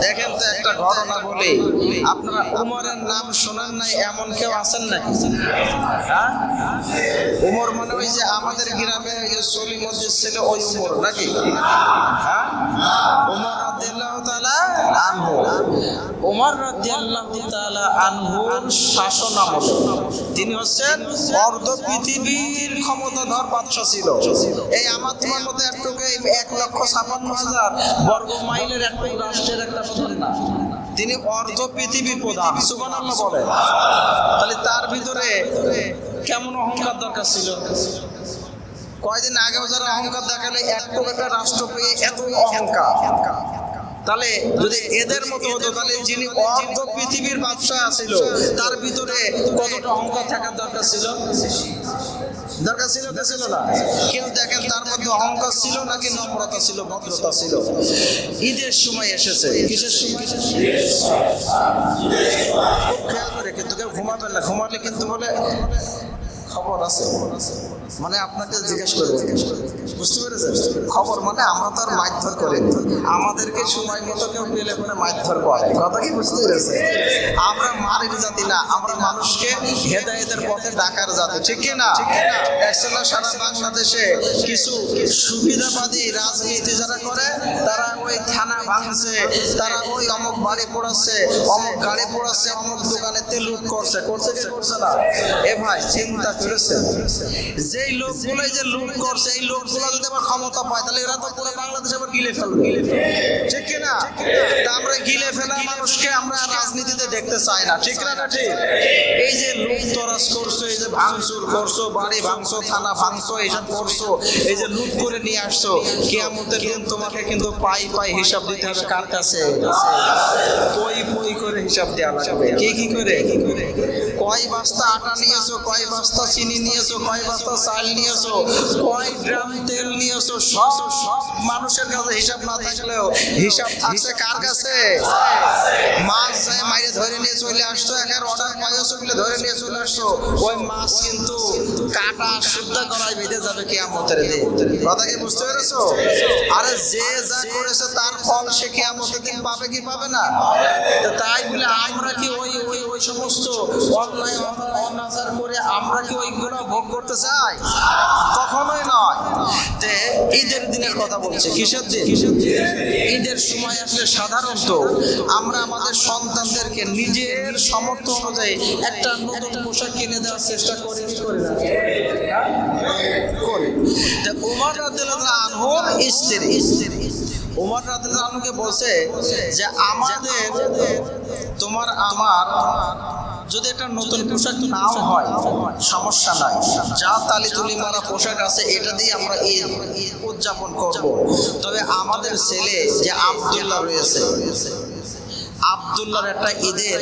দেখেন তো একটা ঘটনা বলি। আপনারা উমরের নাম শোনেন নাই, এমন কেউ আছেন নাকি? হ্যাঁ? উমর মানে ওই যে আমাদের গ্রামে যে মসজিদ ছিল, ওই উমর নাকি? হ্যাঁ? উমর রাদিয়াল্লাহু তাআলা আনহু। উমর তাআলা শাসন আমলে। তিনি হচ্ছেন অর্ধ পৃথিবীর ক্ষমতাধর বাদশা ছিল। এই আমার তোমার মতো একটুকু এক লক্ষ ছাপান্ন হাজার বর্গ মাইলের একটু রাষ্ট্রের একটা তিনি অর্ধ পৃথিবী প্রধান। সুবহানাল্লাহ বলে তাহলে তার ভিতরে কেমন অহংকার দরকার ছিল? কয়দিন আগে যারা অহংকার দেখালে একটু একটা রাষ্ট্র পেয়ে এত অহংকার। তাহলে যদি এদের মতো হতো তাহলে যিনি অর্ধ পৃথিবীর বাদশাহ ছিল তার ভিতরে কতটা অহংকার থাকার দরকার ছিল? দরকার ছিল কি ছিল না। কিন্তু দেখেন তার মধ্যে অহংকার ছিল নাকি নম্রতা ছিল ভদ্রতা ছিল? ঈদের সময় এসেছে। কিসের সময়? খুব খেয়াল করে কিন্তু কেউ ঘুমাবেন না। ঘুমালে কিন্তু বলে খবর আছে খবর আছে। মানে আপনাকে জিজ্ঞেস করব। বুঝতে পেরেছেন? খবর মানে আমরা তো আর মারধর করিনি। আমাদেরকে সময় মতো কেউ পেলে পরে মারধর করে কথা কি বুঝতে পেরেছে আমরা মারির জাতি না, আমরা মানুষকে হেদায়েতের পথে ডাকার জাতি। ঠিক কি না? সারা বাংলাদেশে কিছু সুবিধাবাদী রাজনীতি যারা করে, তারা ওই থানা ভাঙছে, তারা ওই অমুক বাড়ি পড়াচ্ছে, অমুক গাড়ি পড়াচ্ছে, অমুক দোকানেতে লুট করছে। করছে কি করছে না? এ ভাই, চিন্তা করেছে যেই লোকগুলো যে লুট করছে এই লোকগুলো যদি আবার ক্ষমতা পায় তাহলে এরা তো পুরো বাংলাদেশ আবার গিলে ফেলবে। ঠিক কি না তা আমরা গিলে ফেলা মানুষকে আমরা রাজনীতিতে দেখতে চাই না। ঠিক না না ঠিক? এই যে লুট তরাস করছ এই যে ভাঙচুর করছ বাড়ি ভাঙছো থানা ভাঙছো এইসব করছ এই যে লুট করে নিয়ে আসছো কেয়ামতের দিন তোমাকে কিন্তু পাই পাই হিসাব দিতে হবে কার কাছে? পই পই করে হিসাব দেওয়া লাগবে? কে কি করে? কয় বস্তা আটা নিয়েছো, কয় বস্তা চিনি নিয়েছো, কয় বস্তা চাল নিয়েছো, কয় গ্রাম তেল নিয়েছো, সব সব মানুষের কাছে হিসাব না থাকলেও হিসাব থাকছে কার কাছে? মাছ যায় মাইরে ধরে নিয়ে চলে আসছো, একের অর্ডার পাইছো বলে ধরে নিয়ে চলে আসছো, ওই মাছ কিন্তু কাটা শুদ্ধ করাই বেঁধে যাবে কেয়ামতের দিন। কথা কি বুঝতে পেরেছ? আরে যে যা করেছে তার ফল সে কেয়ামতের দিন পাবে কি পাবে না? তাই বলে আমরা কি ওই ওই ওই সমস্ত অন্যায় অনাচার করে আমরা কি ওইগুলো ভোগ করতে চাই? কখনোই নয়। তে ঈদের দিনের কথা বলছে। কিসের দিন? ঈদের সময় আসলে সাধারণত আমরা আমাদের সন্তানদেরকে নিজের সামর্থ্য অনুযায়ী একটা নতুন পোশাক কিনে দেওয়ার চেষ্টা করি। করি। উমর রাদিয়াল্লাহু স্ত্রী, উমর রাদিয়াল্লাহু আনহুকে বলছে যে, আমাদের তোমার আমার যদি একটা নতুন পোশাক নাও হয় সমস্যা নাই। যা তালি তুলি মারা পোশাক আছে, এটা দিয়ে আমরা ঈদ উদযাপন করব। তবে আমাদের ছেলে যে আব্দুল্লাহ রয়েছে, আব্দুল্লাহর একটা ঈদের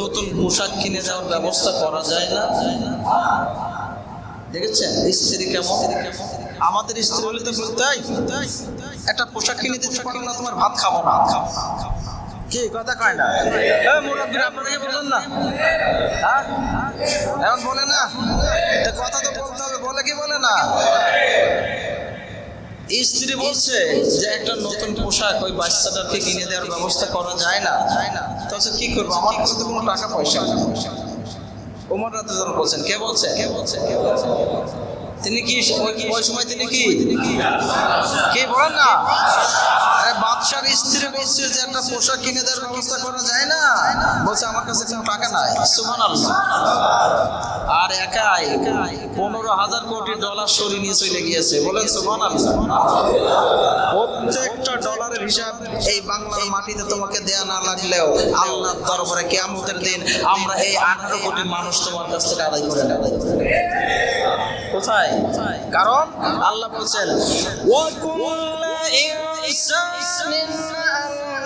নতুন পোশাক কিনে দেওয়ার ব্যবস্থা করা যায় না। দেখেছেন? স্ত্রী কেমন? আমাদের স্ত্রী হলে তো বলতে একটা পোশাক কিনে দিতে পারো না, তোমার ভাত খাব না। কি কথা কয় না? মুরব্বীরা, আপনারা কি বলেন না? হ্যাঁ? এখন বলে না? কথা তো বলতে হবে, বলে কি বলে না? স্ত্রী বলছে যে একটা নতুন পোশাক ওই বাচ্চাটাকে কিনে দেওয়ার ব্যবস্থা করা যায় না। যায় না তাহলে কি করব? আমার কাছে তো কোনো টাকা পয়সা ওমর রাতে বলছেন, কে বলছে? কে বলছে? কে বলছে? তিনি কি, ওই সময় তিনি কি? কি বলেন না? বাদশার স্ত্রী বলছে যে একটা পোশাক কিনে দেওয়ার ব্যবস্থা করা যায় না। বলছে, আমার কাছে কোনো টাকা নাই। সুমান আর একাই পনেরো হাজার কোটি ডলার নিয়ে চলে গিয়েছে। বলেন সুমান প্রত্যেকটা ডলারের হিসাব এই মাটিতে তোমাকে দেয়া না লাগলেও আল্লাহ দরবারে কেমতের দিন আমরা এই আঠারো কোটি মানুষ তোমার কাছ থেকে আদায় করে আদায় করে কোথায়? কারণ আল্লাহ বলছেন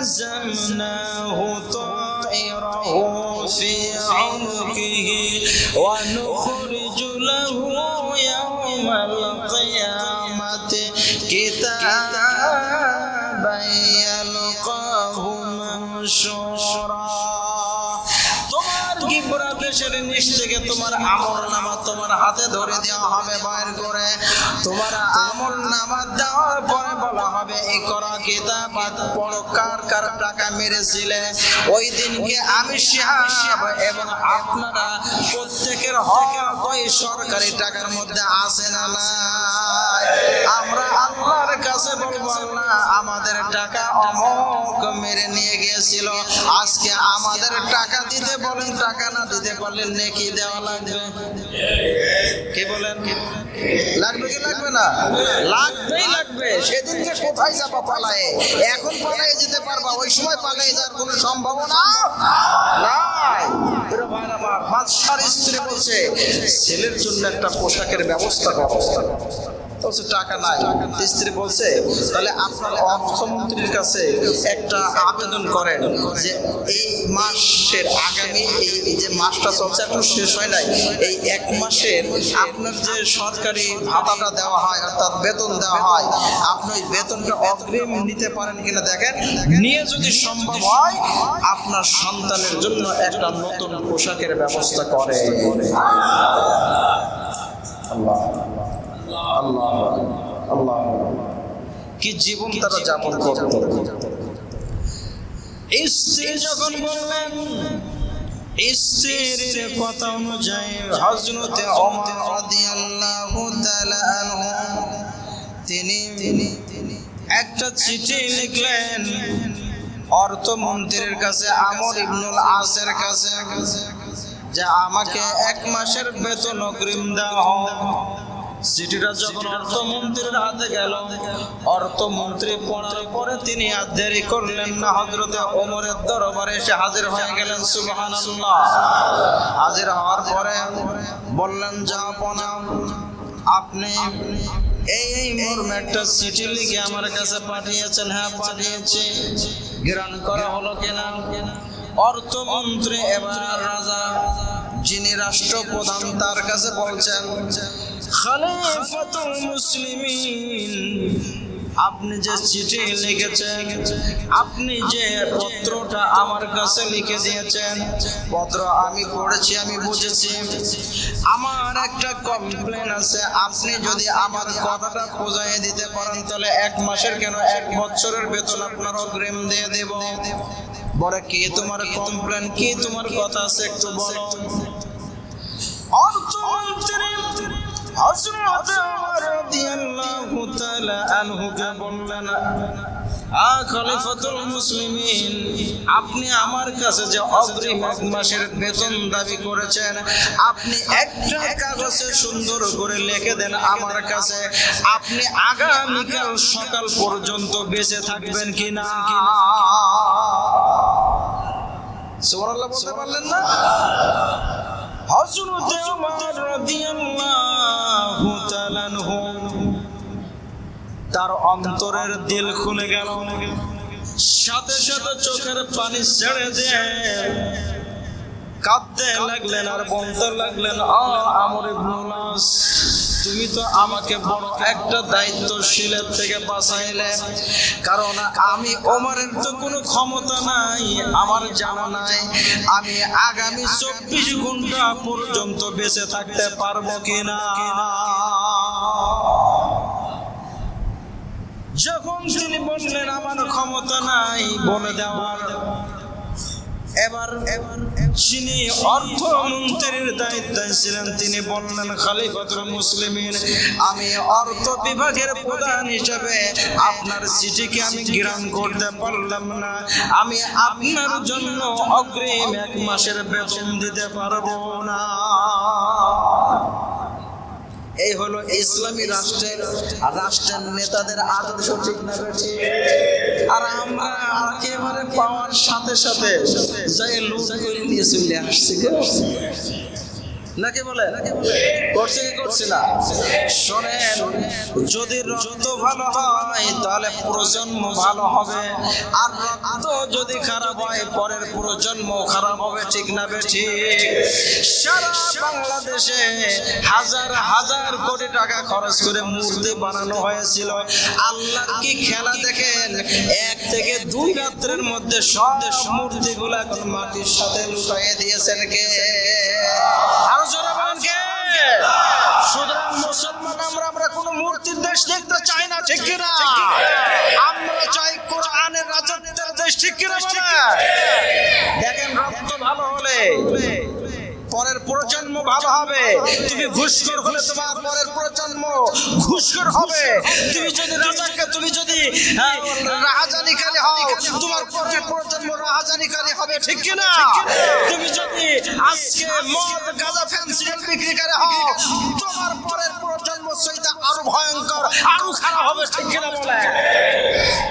أَلْزَمْنَاهُ طَائِرَهُ فِي عُنُقِهِ وَنُخْرِجُ لَهُ يَوْمَ الْقِيَامَةِ كِتَابًا يَلْقَاهُ مَنشُورًا তোমার গিবরা দেশের বেতের নিচ থেকে তোমার আমল নামা তোমার হাতে ধরে দেওয়া হবে, বাইর করে তোমার আমল নামাজ দেওয়ার পরে বলা হবে এই করা কিতাব পড়ো কার কার টাকা মেরেছিলে। ওই দিনকে আমি এবং আপনারা প্রত্যেকের হক ওই সরকারি টাকার মধ্যে আসে না নাই? আমরা আল্লাহর কাছে বলব আমাদের টাকা অমক মেরে নিয়ে গিয়েছিল। আজকে আমাদের টাকা দিতে বলেন, টাকা না দিতে পারলেন নেকি দেওয়া লাগবে। কি বলেন? লাগবে কি লাগবে না? লাগবেই লাগবে। কোথায় যাবা পালায়ে? এখন পালায়ে যেতে পারবা, ওই সময় পালায়ে যাওয়ার কোনো সম্ভাবনা নাই। বাদশার স্ত্রী বলছে, ছেলের জন্য একটা পোশাকের ব্যবস্থা ব্যবস্থা। বলছে টাকা নাই। স্ত্রী বলছে, তাহলে আপনার অর্থমন্ত্রীর কাছে একটা আবেদন করেন যে এই মাসের আগামী এই যে মাসটা চলছে এখন শেষ হয় নাই, এই এক মাসের আপনার যে সরকারি ভাতাটা দেওয়া হয় অর্থাৎ বেতন দেওয়া হয়, আপনি ওই বেতনটা অগ্রিম নিতে পারেন কিনা দেখেন? নিয়ে যদি সম্ভব হয়, আপনার সন্তানের জন্য একটা নতুন পোশাকের ব্যবস্থা করে। আল্লাহ। আল্লাহ আল্লাহ। কি জীবন তারা যাপন করত স্ত্রী যখন বললেন স্ত্রীর কথা অনুযায়ী হজরতে ওমর রাদিয়াল্লাহু তাআলা আনহু তিনি একটা চিঠি লিখলেন অর্থমন্ত্রীর কাছে আমর ইবনুল আসের কাছে যে আমাকে এক মাসের বেতন অগ্রিম দেওয়া হোক চিঠিটা যখন অর্থমন্ত্রীর হাতে গেল, অর্থমন্ত্রী পড়ার পরে তিনি আর দেরি করলেন না। হজরতে ওমরের দরবারে এসে হাজির হয়ে গেলেন, সুবহানাল্লাহ। হাজির হওয়ার পরে বললেন, যা পনা, আপনি এই এই মর্মে একটা চিঠি লিখে আমার কাছে পাঠিয়েছেন। হ্যাঁ পাঠিয়েছি। গ্রহণ করা হলো কেনা? অর্থমন্ত্রী এবার রাজা, যিনি রাষ্ট্রপ্রধান, তার কাছে বলছেন খালিফাতুল মুসলিমিন। আপনি যে চিঠি লিখেছেন, আপনি যে পত্রটা আমার কাছে লিখে দিয়েছেন, পত্র আমি পড়েছি, আমি বুঝেছি। আমার একটা কমপ্লেন আছে, আপনি যদি আমার কথাটা বোঝাই দিতে পারেন, তাহলে এক মাসের কেন এক বছরের বেতন আপনার অগ্রিম দিয়ে দেব? বলে, কি তোমার কমপ্লেন কি তোমার কথা আছে একটু বলো? অর্থমন্ত্রী হযরত ওমর রাদিয়াল্লাহু তাআলা আনহুকে বললেন আ খলিফাতুল মুসলিমিন আপনি আমার কাছে যে অগ্রিম এক মাসের বেতন দাবি করেছেন আপনি একটা কাগজে সুন্দর করে লিখে দেন আমার কাছে। আপনি আগামীকাল সকাল পর্যন্ত বেঁচে থাকবেন কিনা সুবহানাল্লাহ বলতে পারলেন না? হযরত ওমর রাদিয়াল্লাহু তার অন্তরের দিল খুলে গেল। সাথে সাথে চোখের পানি ছেড়ে দিয়ে কাঁদতে লাগলেন আর বলতে লাগলেন আমর ইবনুল তুমি তো আমাকে বড় একটা দায়িত্বশীলের থেকে বাঁচাইলে। কারণ আমি ওমরের তো কোনো ক্ষমতা নাই, আমার জানা নাই। আমি আগামী চব্বিশ ঘণ্টা পর্যন্ত বেঁচে থাকতে পারব কিনা? যখন তিনি বললেন, আমার ক্ষমতা নাই, বলে দেওয়ার। এবার যিনি অর্থমন্ত্রীর দায়িত্বে ছিলেন, তিনি বললেন, খালিফাতুল মুসলিমিন, আমি অর্থ বিভাগের প্রধান হিসেবে আপনার চিঠিকে আমি গ্রহণ করতে পারলাম না। আমি আপনার জন্য অগ্রিম এক মাসের বেতন দিতে পারব না। এই হলো ইসলামী রাষ্ট্রের রাষ্ট্রের নেতাদের আদর্শ ঠিক না আর আমরা একেবারে পাওয়ার সাথে সাথে যাই লুট করে নিয়ে চলে আসছি নাকি বলে? করছে কি করছে না? শোনেন, যদি রক্ত ভালো হয়, তাহলে প্রজন্ম ভালো হবে। আর রক্ত যদি খারাপ হয়, পরের প্রজন্ম খারাপ হবে, ঠিক না বে ঠিক? সারা বাংলাদেশে হাজার হাজার কোটি টাকা খরচ করে মূর্তি বানানো হয়েছিল। আল্লাহর কি খেলা দেখেন? এক থেকে দুই রাত্রের মধ্যে সব মূর্তিগুলো এখন মাটির সাথে লুটাইয়ে দিয়েছেন কে? কে? আমরা আমরা কোনো মূর্তির চাই না, ঠিক আমরা চাই কোরআনের দেশ, ঠিক? দেখেন ভালো হলে পরের প্রজন্ম ভালো হবে। তুমি ঘুষখোর হলে তোমার পরের প্রজন্ম ঘুষখোর হবে। তুমি যদি রাজাকে তুমি যদি আহ, রাহাজানিকারী হও তোমার পরের প্রজন্ম রাহাজানিকারী হবে ঠিক কি না তুমি যদি আজকে মদ গাঁজা ফ্যান্সিডেল বিক্রিকারী হও তোমার পরের প্রজন্ম সেটা আরও ভয়ঙ্কর আরও খারাপ হবে ঠিক কিনা বলে?